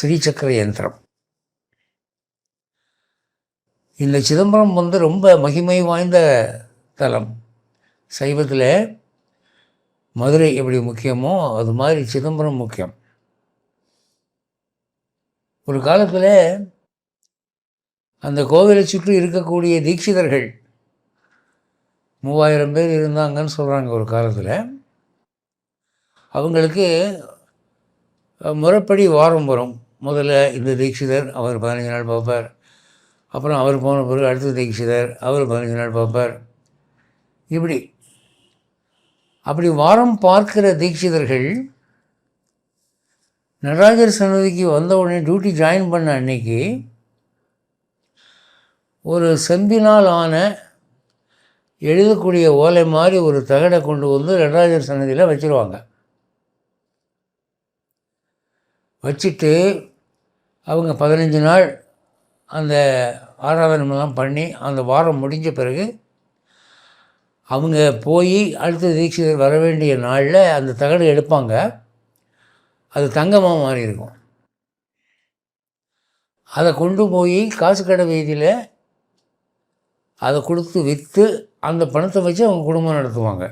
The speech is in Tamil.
ஸ்ரீசக்கர யந்திரம் இந்த சிதம்பரம் வந்து ரொம்ப மகிமை வாய்ந்த தலம். சைவத்தில் மதுரை எப்படி முக்கியமோ அது மாதிரி சிதம்பரம் முக்கியம். ஒரு காலத்தில் அந்த கோவிலை சுற்றி இருக்கக்கூடிய தீட்சிதர்கள் மூவாயிரம் பேர் இருந்தாங்கன்னு சொல்கிறாங்க ஒரு காலத்தில். அவங்களுக்கு முறைப்படி வாரம் வரும். முதல்ல இந்த தீட்சிதர் அவர் பதினஞ்சு நாள் பார்ப்பார். அப்புறம் அவர் போன பிறகு அடுத்த தீட்சிதர் அவர் பதினஞ்சு நாள் பார்ப்பார். இப்படி அப்படி வாரம் பார்க்கிற தீட்சிதர்கள் நடராஜர் சன்னதிக்கு வந்த உடனே டியூட்டி ஜாயின் பண்ண அன்னைக்கு ஒரு செம்பினால் ஆன எழுதக்கூடிய ஓலை மாதிரி ஒரு தகடை கொண்டு வந்து நடராஜர் சன்னதியில் வச்சுருவாங்க. வச்சுட்டு அவங்க பதினஞ்சு நாள் அந்த ஆராதனைலாம் பண்ணி அந்த வாரம் முடிஞ்ச பிறகு அவங்க போய் அடுத்த தீட்சிதர் வர வேண்டிய நாளில் அந்த தகடு எடுப்பாங்க. அது தங்கமாக மாறி இருக்கும் அதை கொண்டு போய் காசு கடை வீதியில் அதை கொடுத்து விற்று அந்த பணத்தை வச்சு அவங்க குடும்பம் நடத்துவாங்க.